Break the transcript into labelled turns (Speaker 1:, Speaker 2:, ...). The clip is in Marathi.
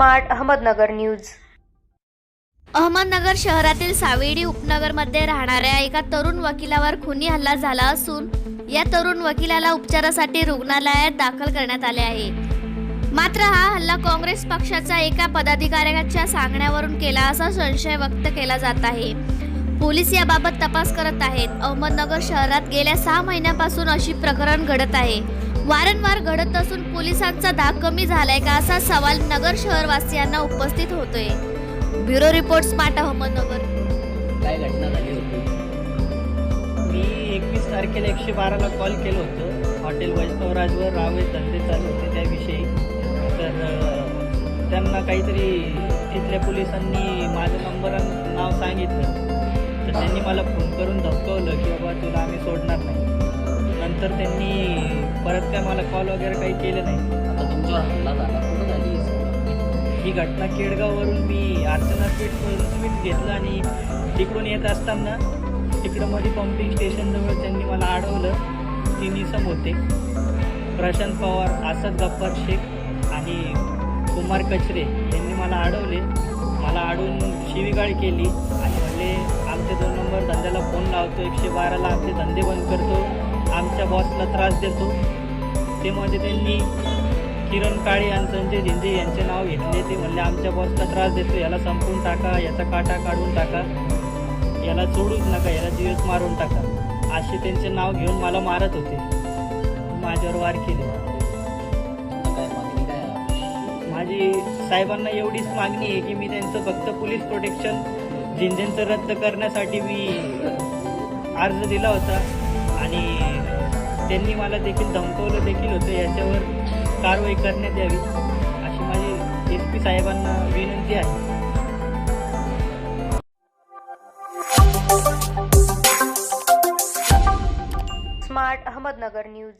Speaker 1: Smart Ahmednagar news.
Speaker 2: अहमदनगर शहरातील सावेडी उपनगरमध्ये राहणाऱ्या एका तरुण वकिलावर खुनी हल्ला झाला असून या तरुण वकिलाला उपचारासाठी रुग्णालयात दाखल करण्यात आले आहे. मात्र हा हल्ला काँग्रेस पक्षाचा एका पदाधिकाऱ्याच्या सांगण्यावरून केला असा संशय व्यक्त केला जात आहे. पोलीस याबाबत तपास करत आहेत. अहमदनगर शहरात गेल्या सहा महिन्यापासून अशी प्रकरण घडत आहे. वारंवार घडत असून पोलिसांचा धाक कमी झालाय का असा सवाल नगर शहरवासियांना उपस्थित होतोय. Bureau report smart Ahmednagar.
Speaker 3: काय घटना झाली होती?
Speaker 4: मी एकवीस तारखेला एकशे बाराला कॉल केलं होतं. हॉटेल वैष्णवराजवर रावे धंदे चालू होते त्याविषयी. तर त्यांना काहीतरी तिथल्या पोलिसांनी माझं नंबर नाव सांगितलं. तर त्यांनी मला फोन करून धमकवलं की बाबा तुला आम्ही सोडणार नाही. नंतर त्यांनी परत काय मला कॉल वगैरे काही केलं नाही.
Speaker 3: आता तुमच्यावर हल्ला झाला कुठं झाली ही सगळी?
Speaker 4: ही घटना केडगाववरून मी अर्चना स्वीट स्वीट घेतलं आणि तिकडून येत असताना तिकडं मध्ये पंपिंग स्टेशनजवळ त्यांनी मला अडवलं. तीन इसम होते. प्रशांत पवार आसद गप्पार शेख आणि कुमार कचरे यांनी मला अडवले. मला अडवून शिवीगाळ केली आणि म्हणले आमचे दोन नंबर धंद्याला फोन लावतो एकशे बाराला आमचे धंदे बंद करतो. आमच्या बॉसला त्रास देतो. ते म्हणजे त्यांनी किरण काळे आणि संजय झिंजे यांचे नाव घेतले. ते म्हणले आमच्या बॉसला त्रास देतो याला संपवून टाका याचा काटा काढून टाका. याला सोडूच नका याला जीवच मारून टाका. असे त्यांचे नाव घेऊन मला मारत होते. माझ्यावर वार केले. माझी साहेबांना एवढीच मागणी आहे की मी त्यांचं फक्त पोलीस प्रोटेक्शन झिंजेंचं रद्द करण्यासाठी मी अर्ज दिला होता. आणि त्यांनी मला देखील धमकवलं देखील होतं याच्यावर कारवाई करण्यात यावी अशी माझी एस पी साहेबांना विनंती आहे.
Speaker 1: Smart Ahmednagar news.